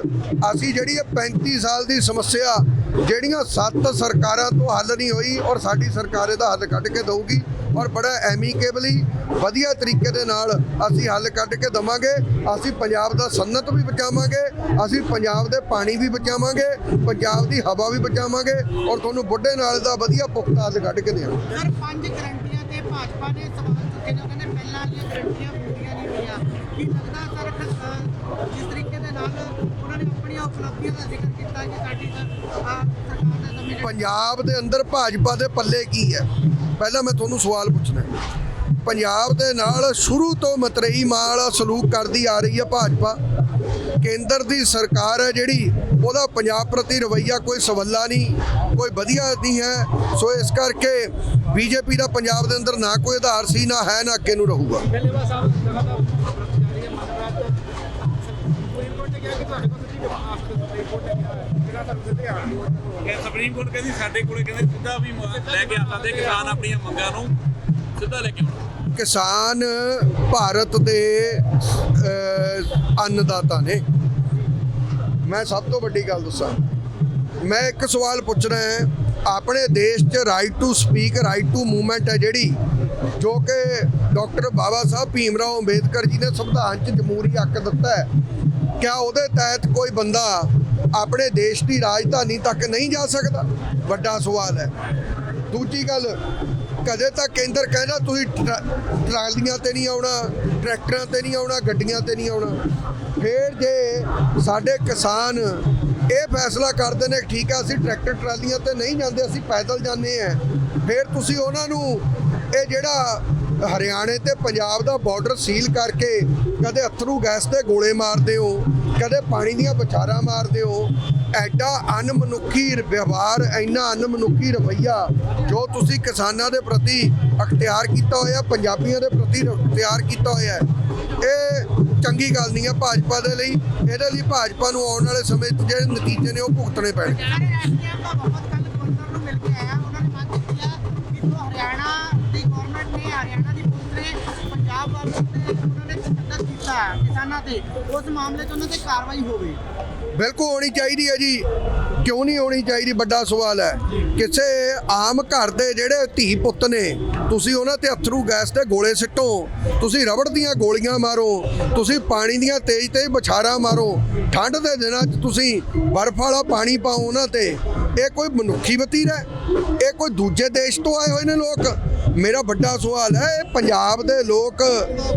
ਅਸੀਂ ਜਿਹੜੀ ਇਹ 35 ਸਾਲ ਦੀ ਸਮੱਸਿਆ, ਜਿਹੜੀਆਂ ਸੱਤ ਸਰਕਾਰਾਂ ਤੋਂ ਹੱਲ ਨਹੀਂ ਹੋਈ ਔਰ ਸਾਡੀ ਸਰਕਾਰ ਇਹਦਾ ਹੱਲ ਕੱਢ ਕੇ ਦਊਗੀ ਔਰ ਬੜਾ ਐਮੀਕੇਬਲੀ ਵਧੀਆ ਤਰੀਕੇ ਦੇ ਨਾਲ ਅਸੀਂ ਹੱਲ ਕੱਢ ਕੇ ਦਵਾਂਗੇ। ਅਸੀਂ ਪੰਜਾਬ ਦਾ ਸੰਨਤ ਵੀ ਬਚਾਵਾਂਗੇ, ਅਸੀਂ ਪੰਜਾਬ ਦੇ ਪਾਣੀ ਵੀ ਬਚਾਵਾਂਗੇ, ਪੰਜਾਬ ਦੀ ਹਵਾ ਵੀ ਬਚਾਵਾਂਗੇ ਔਰ ਤੁਹਾਨੂੰ ਬੁੱਢੇ ਨਾਲ ਦਾ ਵਧੀਆ ਪੁਖਤਾ ਹੱਲ ਕੱਢ ਕੇ ਦੇਵਾਂਗੇ। ਸਰ, ਪੰਜ ਗਰੰਟੀਆਂ ਤੇ ਭਾਜਪਾ ਨੇ ਸਵਾਲ ਚੁੱਕੇ ਨੇ ਕਹਿੰਦੇ ਪਹਿਲਾਂ ਵਾਲੀਆਂ ਗਰੰਟੀਆਂ ਪੂਰੀਆਂ ਨਹੀਂ ਹੋਈਆਂ। ਕੀ ਲੱਗਦਾ ਸਰ ਜਿਸ ਤਰੀਕੇ ਨਾਲ ਉਹਨਾਂ ਨੇ ਆਪਣੀਆਂ ਉਪਲਬਧੀਆਂ ਦਾ ਜ਼ਿਕਰ ਕੀਤਾ ਕਿ ਸਾਡੀ ਸਰ- ਆਹ ਸਰਕਾਰ ਦੇ ਸਮੇਂ ਪੰਜਾਬ ਦੇ ਅੰਦਰ ਭਾਜਪਾ ਦੇ ਪੱਲੇ ਕੀ ਹੈ? ਪਹਿਲਾਂ ਮੈਂ ਤੁਹਾਨੂੰ ਸਵਾਲ ਪੁੱਛਣਾ ਹੈ। ਪੰਜਾਬ ਦੇ ਨਾਲ ਸ਼ੁਰੂ ਤੋਂ ਮਤਰੇਈ ਮਾਲ ਸਲੂਕ ਕਰਦੀ ਆ ਰਹੀ ਹੈ ਭਾਜਪਾ। ਕੇਂਦਰ ਦੀ ਸਰਕਾਰ ਹੈ ਜਿਹੜੀ ਉਹਦਾ ਪੰਜਾਬ ਪ੍ਰਤੀ ਰਵੱਈਆ ਕੋਈ ਸਵੱਲਾ ਨਹੀਂ ਕੋਈ ਵਧੀਆ ਨਹੀਂ ਹੈ। ਸੋ ਇਸ ਕਰਕੇ ਬੀਜੇਪੀ ਦਾ ਪੰਜਾਬ ਦੇ ਅੰਦਰ ਨਾ ਕੋਈ ਆਧਾਰ ਸੀ ਨਾ ਹੈ ਨਾ ਅੱਗੇ ਨੂੰ ਰਹੂਗਾ। ਆਸ ਸੁਪਰੀਮ ਕੋਰਟ ਕਹਿੰਦੀ ਸਾਡੇ ਕੋਲੇ ਕਹਿੰਦੇ ਸਿੱਧਾ ਵੀ ਮ- ਲੈ ਕੇ ਆ ਸਕਦੇ ਕਿਸਾਨ ਆਪਣੀਆਂ ਮੰਗਾਂ ਨੂੰ ਸਿੱਧਾ ਲੈ ਕੇ ਆਉਣਾ। ਕਿਸਾਨ ਭਾਰਤ ਦੇ ਅੰਨਦਾਤਾ ਨੇ। ਮੈਂ ਸਭ ਤੋਂ ਵੱਡੀ ਗੱਲ ਦੱਸਾਂ। ਮੈਂ ਇੱਕ ਸਵਾਲ ਪੁੱਛ ਰਿਹਾ ਹਾਂ। ਆਪਣੇ ਦੇਸ਼ 'ਚ right to speak right to movement ਹੈ ਜਿਹੜੀ ਜੋ ਕਿ ਡਾਕਟਰ ਬਾਬਾ ਸਾਹਿਬ ਭੀਮਰਾਓ ਅੰਬੇਦਕਰ ਜੀ ਨੇ ਸੰਵਿਧਾਨ 'ਚ ਜਮਹੂਰੀ ਹੱਕ ਦਿੱਤਾ ਹੈ। ਕਿਆ ਉਹਦੇ ਤਹਿਤ ਕੋਈ ਬੰਦਾ ਆਪਣੇ ਦੇਸ਼ ਦੀ ਰਾਜਧਾਨੀ ਤੱਕ ਨਹੀਂ ਜਾ ਸਕਦਾ? ਵੱਡਾ ਸਵਾਲ ਹੈ। ਦੂਜੀ ਗੱਲ, ਕਦੇ ਤਾਂ ਕੇਂਦਰ ਕਹਿੰਦਾ ਤੁਸੀਂ ਟਰਾ- ਟਰਾਲੀਆਂ ਤੇ ਨਹੀਂ ਆਉਣਾ, ਟਰੈਕਟਰਾਂ ਤੇ ਨਹੀਂ ਆਉਣਾ, ਗੱਡੀਆਂ ਤੇ ਨਹੀਂ ਆਉਣਾ। ਫਿਰ ਜੇ ਸਾਡੇ ਕਿਸਾਨ ਇਹ ਫੈਸਲਾ ਕਰਦੇ ਨੇ, ਠੀਕ ਆ, ਅਸੀਂ ਟਰੈਕਟਰ ਟਰਾਲੀਆਂ ਤੇ ਨਹੀਂ ਜਾਂਦੇ, ਅਸੀਂ ਪੈਦਲ ਜਾਂਦੇ ਆ ਫਿਰ ਤੁਸੀਂ ਉਹਨਾਂ ਨੂੰ ਇਹ ਜਿਹੜਾ ਹਰਿਆਣੇ ਤੇ ਪੰਜਾਬ ਦਾ ਬਾਰਡਰ ਸੀਲ ਕਰਕੇ ਕਦੇ ਅਥਰੂ ਗੈਸ ਤੇ ਗੋਲੇ ਮਾਰਦੇ ਹੋ, ਕਦੇ ਪਾਣੀ ਦੀਆਂ ਬੁਛਾਰਾਂ ਮਾਰਦੇ ਹੋ, ਐਡਾ ਅਨਮਨੁੱਖੀ ਵਿਵਹਾਰ, ਇੰਨਾ ਅਨਮਨੁੱਖੀ ਰਵੱਈਆ ਜੋ ਤੁਸੀਂ ਕਿਸਾਨਾਂ ਦੇ ਪ੍ਰਤੀ ਅਖਤਿਆਰ ਕੀਤਾ ਹੋਇਆ, ਪੰਜਾਬੀਆਂ ਦੇ ਪ੍ਰਤੀ ਅਖਤਿਆਰ ਕੀਤਾ ਹੋਇਆ ਇਹ ਚੰਗੀ ਗੱਲ ਨਹੀਂ ਹੈ ਭਾਜਪਾ ਦੇ ਲਈ, ਇਹਦੇ ਲਈ ਭਾਜਪਾ ਨੂੰ ਆਉਣ ਵਾਲੇ ਸਮੇਂ 'ਚ ਜਿਹੜੇ ਨਤੀਜੇ ਨੇ ਉਹ ਭੁਗਤਣੇ ਪੈਣਗੇ। ਹਰਿਆਣਾ ਦੀ ਗਵਰਨਮੈਂਟ ਨੇ ਹਰਿਆਣਾ ਦੀ ਪੁਲਿਸ ਨੇ ਪੰਜਾਬ ਵੱਲ ਤੇ ਉਹਨਾਂ ਨੇ ਤਸ਼ੱਦਦ ਕੀਤਾ ਹੈ ਕਿਸਾਨਾਂ ਤੇ, ਉਸ ਮਾਮਲੇ 'ਚ ਉਹਨਾਂ ਤੇ ਕਾਰਵਾਈ ਹੋਵੇ। ਬਿਲਕੁਲ ਹੋਣੀ ਚਾਹੀਦੀ ਹੈ ਜੀ। ਕਿਉਂ ਨਹੀਂ ਹੋਣੀ ਚਾਹੀਦੀ? ਵੱਡਾ ਸਵਾਲ ਹੈ। ਕਿਸੇ ਆਮ ਘਰ ਦੇ ਜਿਹੜੇ ਧੀ ਪੁੱਤ ਨੇ, ਤੁਸੀਂ ਉਹਨਾਂ ਤੇ ਅਥਰੂ ਗੈਸ ਦੇ ਗੋਲੇ ਸਿੱਟੋ, ਤੁਸੀਂ ਰਬੜ ਦੀਆਂ ਗੋਲੀਆਂ ਮਾਰੋ, ਤੁਸੀਂ ਪਾਣੀ ਦੀਆਂ ਤੇਜ਼ ਤੇਜ਼ ਬਛਾਰਾਂ ਮਾਰੋ, ਠੰਡ ਦੇ ਦਿਨਾਂ 'ਚ ਤੁਸੀਂ ਬਰਫ਼ ਵਾਲਾ ਪਾਣੀ ਪਾਓ ਉਹਨਾਂ ਤੇ, ਇਹ ਕੋਈ ਮਨੁੱਖੀ ਵਤੀਰਾ ਹੈ? ਇਹ ਕੋਈ ਦੂਜੇ ਦੇਸ਼ ਤੋਂ ਆਏ ਹੋਏ ਨੇ ਲੋਕ? ਮੇਰਾ ਵੱਡਾ ਸਵਾਲ ਹੈ ਇਹ ਪੰਜਾਬ ਦੇ ਲੋਕ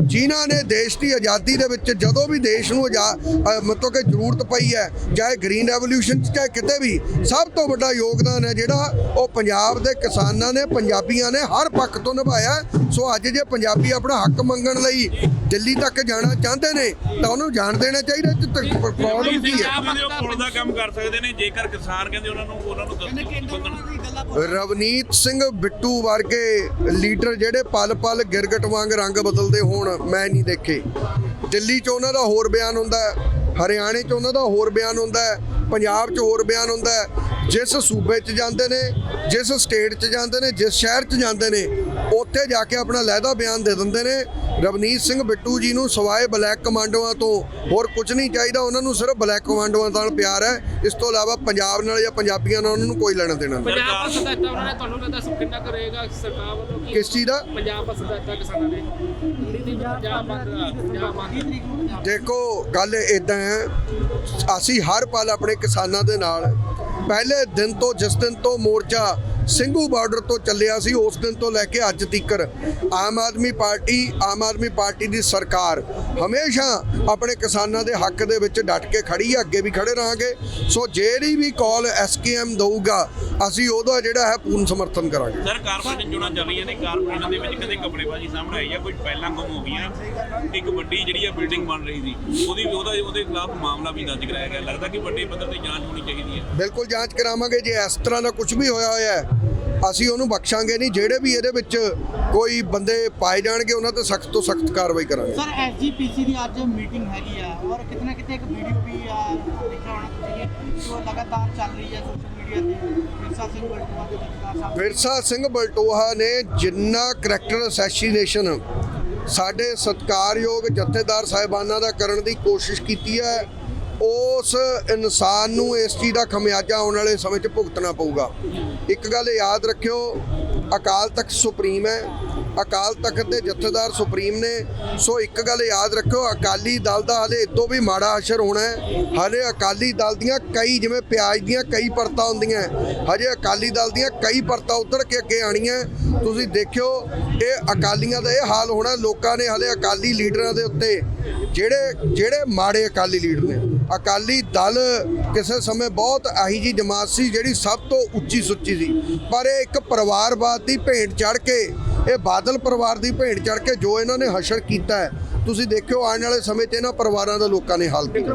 ਜਿਨ੍ਹਾਂ ਨੇ ਦੇਸ਼ ਦੀ ਆਜ਼ਾਦੀ ਦੇ ਵਿੱਚ ਜਦੋਂ ਵੀ ਦੇਸ਼ ਨੂੰ ਮਤਲਬ ਕਿ ਜ਼ਰੂਰਤ ਪਈ ਹੈ ਚਾਹੇ ਗ੍ਰੀਨ ਰੈਵੋਲੂਸ਼ਨ ਚਾਹੇ ਕਿਤੇ ਵੀ ਸਭ ਤੋਂ ਵੱਡਾ ਯੋਗਦਾਨ ਹੈ ਜਿਹੜਾ ਉਹ ਪੰਜਾਬ ਦੇ ਕਿਸਾਨਾਂ ਨੇ ਪੰਜਾਬੀਆਂ ਨੇ ਹਰ ਪੱਖ ਤੋਂ ਨਿਭਾਇਆ। ਸੋ ਅੱਜ ਜੇ ਪੰਜਾਬੀ ਆਪਣਾ ਹੱਕ ਮੰਗਣ ਲਈ ਦਿੱਲੀ ਤੱਕ ਜਾਣਾ ਚਾਹੁੰਦੇ ਨੇ ਤਾਂ ਉਹਨੂੰ ਜਾਣ ਦੇਣਾ ਚਾਹੀਦਾ ਤੇ ਪ੍ਰੋਬਲਮ ਕੀ ਹੈ? ਉਹ ਪੁਲ ਦਾ ਕੰਮ ਕਰ ਸਕਦੇ ਨੇ ਜੇਕਰ ਕਿਸਾਨ ਕਹਿੰਦੇ ਉਹਨਾਂ ਨੂੰ ਉਹਨਾਂ ਨੂੰ ਦੱਸੋ ਰਵਨੀਤ ਸਿੰਘ ਬਿੱਟੂ ਵਰਗੇ ਲੀਡਰ ਜਿਹੜੇ ਪਲ ਪਲ ਗਿਰਗਟ ਵਾਂਗ ਰੰਗ ਬਦਲਦੇ ਹੋਣ, ਮੈਂ ਨਹੀਂ ਦੇਖੇ। ਦਿੱਲੀ 'ਚ ਉਹਨਾਂ ਦਾ ਹੋਰ ਬਿਆਨ ਹੁੰਦਾ ਹਰਿਆਣੇ 'ਚ ਉਹਨਾਂ ਦਾ ਹੋਰ ਬਿਆਨ ਹੁੰਦਾ ਪੰਜਾਬ 'ਚ ਹੋਰ ਬਿਆਨ ਹੁੰਦਾ ਜਿਸ ਸੂਬੇ 'ਚ ਜਾਂਦੇ ਨੇ, ਜਿਸ ਸਟੇਟ 'ਚ ਜਾਂਦੇ ਨੇ, ਜਿਸ ਸ਼ਹਿਰ 'ਚ ਜਾਂਦੇ ਨੇ, ਉੱਥੇ ਜਾ ਕੇ ਆਪਣਾ ਲਹਿਦਾ ਬਿਆਨ ਦੇ ਦਿੰਦੇ ਨੇ। ਰਵਨੀਤ ਸਿੰਘ ਬਿੱਟੂ ਜੀ ਨੂੰ ਸਵਾਏ ਬਲੈਕ ਕਮਾਂਡੋਆਂ ਤੋਂ। ਹੋਰ ਕੁਝ ਨਹੀਂ ਚਾਹੀਦਾ ਉਹਨਾਂ ਨੂੰ ਸਿਰਫ ਬਲੈਕ ਕਮਾਂਡੋਆਂ ਨਾਲ ਪਿਆਰ ਹੈ। ਇਸ ਤੋਂ ਇਲਾਵਾ ਪੰਜਾਬ ਨਾਲ ਜਾਂ ਪੰਜਾਬੀਆਂ ਨਾਲ ਉਹਨਾਂ ਨੂੰ ਕੋਈ ਲੈਣਾ ਦੇਣਾ ਨਹੀਂ। ਪੰਜਾਬ ਦਾ ਸਦਾਇਤਾ ਉਹਨਾਂ ਨੇ ਤੁਹਾਨੂੰ ਲੱਗਦਾ ਸਭ ਕਿੰਨਾ ਕਰੇਗਾ ਸਰਕਾਰ ਵੱਲੋਂ ਕੀ ਕਿਸ ਚੀਜ਼ ਦਾ? ਪੰਜਾਬ ਦਾ ਸਦਾਇਤਾ ਕਿਸਾਨਾਂ ਨੇ ਪੰਜਾਬ ਬੰਦ ਪੰਜਾਬ ਬੰਦ ਦੇਖੋ ਗੱਲ ਇਦਾਂ ਹੈ ਅਸੀਂ ਹਰ ਪਲ ਆਪਣੇ ਕਿਸਾਨਾਂ ਦੇ ਨਾਲ। ਪਹਿਲੇ ਦਿਨ ਤੋਂ ਜਿਸ ਦਿਨ ਤੋਂ ਮੋਰਚਾ ਸਿੰਘੂ ਬਾਰਡਰ ਤੋਂ ਚੱਲਿਆ ਸੀ ਉਸ ਦਿਨ ਤੋਂ ਲੈ ਕੇ ਅੱਜ ਤੀਕਰ। ਆਮ ਆਦਮੀ ਪਾਰਟੀ ਆਮ ਆਦਮੀ ਪਾਰਟੀ ਦੀ ਸਰਕਾਰ ਹਮੇਸ਼ਾ ਆਪਣੇ ਕਿਸਾਨਾਂ ਦੇ ਹੱਕ ਦੇ ਵਿੱਚ ਡਟ ਕੇ ਖੜੀ ਹੈ ਅੱਗੇ ਵੀ ਖੜੇ ਰਹਾਂਗੇ। ਸੋ ਜਿਹੜੀ ਵੀ ਕਾਲ ਐਸਕੇਐਮ ਦਊਗਾ ਅਸੀਂ ਉਹਦਾ ਜਿਹੜਾ ਹੈ ਪੂਰਨ ਸਮਰਥਨ ਕਰਾਂਗੇ। ਸਰ ਕਾਰਪੋਰੇਸ਼ਨ ਚੋਣਾਂ ਚੱਲ ਰਹੀਆਂ ਨੇ ਕਾਰਪੋਰੇਸ਼ਨ ਦੇ ਵਿੱਚ ਕਦੇ ਕਪੜੇਬਾਜ਼ੀ ਸਾਹਮਣੇ ਆਈ ਹੈ ਕੁਝ ਪਹਿਲਾਂ ਗੁੰਮ ਹੋ ਗਈਆਂ ਇੱਕ ਵੱਡੀ ਜਿਹੜੀ ਆ ਬਿਲਡਿੰਗ ਬਣ ਰਹੀ ਸੀ ਉਹਦੀ ਉਹਦਾ ਉਹਦੇ ਖਿਲਾਫ ਮਾਮਲਾ ਵੀ ਦਰਜ ਕਰਾਇਆ ਗਿਆ। ਲੱਗਦਾ ਕਿ ਵੱਡੇ ਪੱਧਰ ਤੇ ਜਾਂਚ ਹੋਣੀ ਚਾਹੀਦੀ ਹੈ। ਬਿਲਕੁਲ ਜਾਂਚ ਕਰਾਵਾਂਗੇ ਜੇ ਇਸ ਤਰ੍ਹਾਂ ਦਾ ਕੁਝ ਵੀ ਹੋਇਆ ਹੋਇਆ ਹੈ ਅਸੀਂ ਉਹਨੂੰ ਬਖਸ਼ਾਂਗੇ ਨਹੀਂ ਜਿਹੜੇ ਵੀ ਇਹਦੇ ਵਿੱਚ ਕੋਈ ਬੰਦੇ ਪਾਏ ਜਾਣਗੇ ਉਹਨਾਂ ਤੇ ਸਖਤ ਤੋਂ ਸਖਤ ਕਾਰਵਾਈ ਕਰਾਂਗੇ। ਸਰ ਐਸਜੀਪੀਸੀ ਦੀ ਅੱਜ ਮੀਟਿੰਗ ਹੈਗੀ ਆ ਔਰ ਕਿਤੇ ਨਾ ਕਿਤੇ ਇੱਕ ਵੀਡੀਓ ਵੀ ਆ ਦੇਖਿਆ ਹੋਣਾ ਤੁਸੀਂ ਜੋ ਲਗਾਤਾਰ ਚੱਲ ਰਹੀ ਹੈ ਸੋਸ਼ਲ ਮੀਡੀਆ ਤੇ। ਵਿਰਸਾ ਸਿੰਘ ਬਲਟੋਆ ਦੇ ਸਾਹਿਬ ਵਿਰਸਾ ਸਿੰਘ ਬਲਟੋਹਾ ਨੇ ਜਿੰਨਾ ਕਰੈਕਟਰ ਅਸੈਸੀਨੇਸ਼ਨ ਸਾਡੇ ਸਤਿਕਾਰਯੋਗ ਜਥੇਦਾਰ ਸਾਹਿਬਾਨਾਂ ਦਾ ਕਰਨ ਦੀ ਕੋਸ਼ਿਸ਼ ਕੀਤੀ ਹੈ ਉਸ ਇਨਸਾਨ ਨੂੰ ਇਸ ਚੀਜ਼ ਦਾ ਖਮਿਆਜਾ ਆਉਣ ਵਾਲੇ ਸਮੇਂ 'ਚ ਭੁਗਤਣਾ ਪਊਗਾ। ਇੱਕ ਗੱਲ ਯਾਦ ਰੱਖਿਓ, ਅਕਾਲ ਤਖਤ ਸੁਪਰੀਮ ਹੈ। ਅਕਾਲ ਤਖਤ ਦੇ ਜਥੇਦਾਰ ਸੁਪਰੀਮ ਨੇ। ਸੋ ਇੱਕ ਗੱਲ ਯਾਦ ਰੱਖਿਓ, ਅਕਾਲੀ ਦਲ ਦਾ ਹਲੇ ਇਦੋਂ ਵੀ ਮਾੜਾ ਅਸਰ ਹੋਣਾ ਹੈ। ਹਲੇ ਅਕਾਲੀ ਦਲ ਦੀਆਂ ਕਈ ਜਿਵੇਂ ਪਿਆਜ਼ ਦੀਆਂ ਕਈ ਪਰਤਾਂ ਹੁੰਦੀਆਂ ਹਜੇ ਅਕਾਲੀ ਦਲ ਦੀਆਂ ਕਈ ਪਰਤਾਂ ਉਤਰ ਕੇ ਅੱਗੇ ਆਣੀਆਂ ਤੁਸੀਂ ਦੇਖਿਓ, ਇਹ ਅਕਾਲੀਆਂ ਦਾ ਇਹ ਹਾਲ ਹੋਣਾ ਲੋਕਾਂ ਨੇ ਹਲੇ ਅਕਾਲੀ ਲੀਡਰਾਂ ਦੇ ਉੱਤੇ, ਜਿਹੜੇ ਜਿਹੜੇ ਮਾੜੇ ਅਕਾਲੀ ਲੀਡਰ ਨੇ। ਅਕਾਲੀ ਦਲ ਕਿਸੇ ਸਮੇਂ ਬਹੁਤ ਆਹੀ ਜੀ ਜਮਾਤ ਸੀ ਜਿਹੜੀ ਸਭ ਤੋਂ ਉੱਚੀ ਸੁੱਚੀ ਸੀ। ਪਰ ਇਹ ਇੱਕ ਪਰਿਵਾਰਵਾਦ ਦੀ ਭੇਂਟ ਚੜ ਕੇ, ਇਹ ਬਾਦਲ ਪਰਿਵਾਰ ਦੀ ਭੇਂਟ ਚੜ ਕੇ ਜੋ ਇਹਨਾਂ ਨੇ ਹਸ਼ਰ ਕੀਤਾ ਹੈ, ਤੁਸੀਂ ਦੇਖਿਓ ਆਉਣ ਵਾਲੇ ਸਮੇਂ 'ਚ ਇਹਨਾਂ ਪਰਿਵਾਰਾਂ ਦਾ ਲੋਕਾਂ ਨੇ ਹਾਲ ਕੀਤਾ।